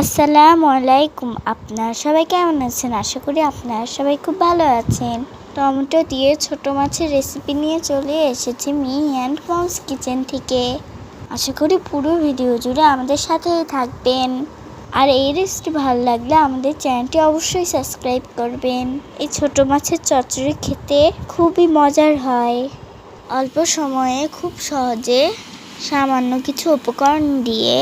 আসসালামু আলাইকুম। আপনারা সবাই কেমন আছেন? আশা করি আপনারা সবাই খুব ভালো আছেন। টমেটো দিয়ে ছোট মাছের রেসিপি নিয়ে চলে এসেছি মি অ্যান্ড মমস কিচেন থেকে। আশা করি পুরো ভিডিও জুড়ে আমাদের সাথেই থাকবেন। আর এই রেসিপি ভালো লাগলে আমাদের চ্যানেলটি অবশ্যই সাবস্ক্রাইব করবেন। এই ছোট মাছের চচ্চড়ি খেতে খুবই মজার হয়। অল্প সময়ে খুব সহজে সামান্য কিছু উপকরণ দিয়ে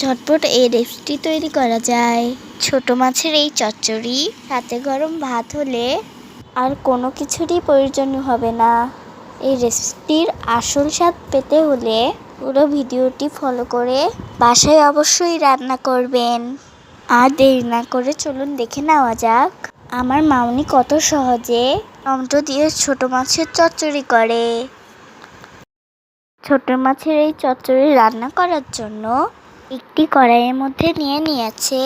ঝটপট এই রেসিপি তৈরি করা যায়। ছোট মাছের এই চচ্চড়ি রাতে গরম ভাত হলে আর কোনো কিছুরই প্রয়োজন হবে না। এই রেসিপির আসল স্বাদ পেতে হলে পুরো ভিডিওটি ফলো করে বাসায় অবশ্যই রান্না করবেন। আর দেরি না করে চলুন দেখে নেওয়া যাক, আমার মামনি কত সহজে টমেটো দিয়ে ছোট মাছের চচ্চড়ি করে। ছোট মাছের এই চচ্চড়ি রান্না করার জন্য একটি কড়াইয়ের মধ্যে নিয়ে নিয়েছে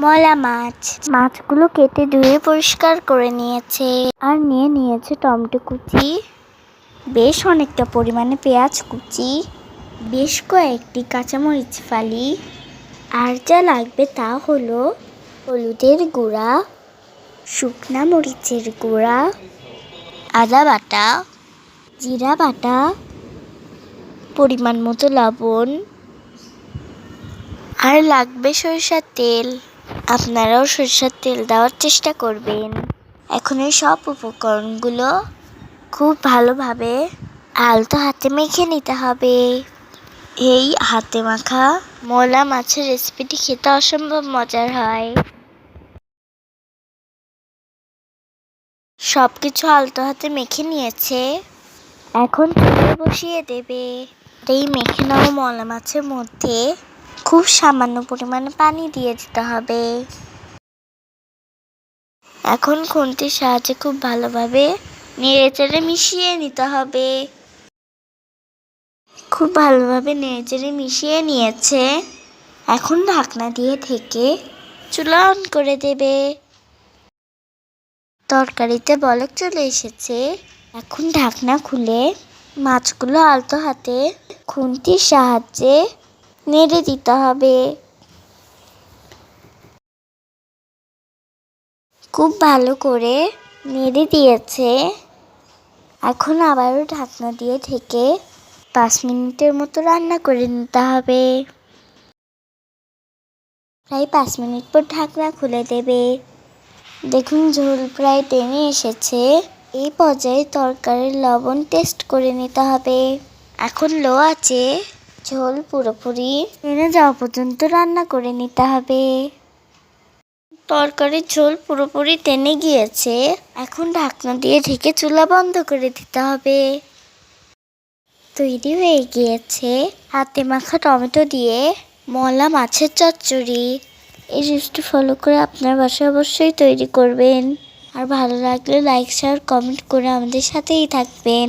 মলা মাছ। মাছগুলো কেটে ধুয়ে পরিষ্কার করে নিয়েছে। আর নিয়ে নিয়েছে টমেটো কুচি, বেশ অনেকটা পরিমাণে পেঁয়াজ কুচি, বেশ কয়েকটি কাঁচামরিচ ফালি। আর যা লাগবে তা হলো হলুদের গুঁড়া, শুকনা মরিচের গুঁড়া, আদা বাটা, জিরা বাটা, পরিমাণ মতো লবণ আর লাগবে সরিষার তেল। আপনারাও সরিষার তেল দেওয়ার চেষ্টা করবেন। এখন এই সব উপকরণগুলো খুব ভালোভাবে আলতো হাতে মেখে নিতে হবে। এই হাতে মাখা মোলা মাছের রেসিপিটি খেতে অসম্ভব মজার হয়। সব কিছু আলতো হাতে মেখে নিয়েছে। এখন বসিয়ে দেবে। এই মেখে নেওয়া মলা মাছের মধ্যে খুব সামান্য পরিমাণে পানি দিয়ে দিতে হবে। এখন খুন্তির সাহায্যে খুব ভালোভাবে নেড়ে চেড়ে মিশিয়ে নিতে হবে। খুব ভালোভাবে নেড়ে চেড়ে মিশিয়ে নিয়েছে। এখন ঢাকনা দিয়ে থেকে চুলা অন করে দেবে। তরকারিতে বলক চলে এসেছে। এখন ঢাকনা খুলে মাছগুলো আলতো হাতে খুন্তির সাহায্যে নেড়ে দিতে হবে। খুব ভালো করে নেড়ে দিয়েছে। এখন আবারও ঢাকনা দিয়ে থেকে পাঁচ মিনিটের মতো রান্না করে নিতে হবে। প্রায় পাঁচ মিনিট পর ঢাকনা খুলে দেবে। দেখুন, ঝোল প্রায় টেনে এসেছে। এই পর্যায়ে তরকারির লবণ টেস্ট করে নিতে হবে। এখন লো আছে ঝোল পুরোপুরি টেনে যাওয়া পর্যন্ত রান্না করে নিতে হবে। তরকারির ঝোল পুরোপুরি টেনে গিয়েছে। এখন ঢাকনা দিয়ে ঢেকে চুলা বন্ধ করে দিতে হবে। তৈরি হয়ে গিয়েছে হাতে মাখা টমেটো দিয়ে মলা মাছের চচ্চড়ি। এই রেসিপি ফলো করে আপনার বাসায় অবশ্যই তৈরি করবেন। আর ভালো লাগলে লাইক শেয়ার কমেন্ট করে আমাদের সাথেই থাকবেন।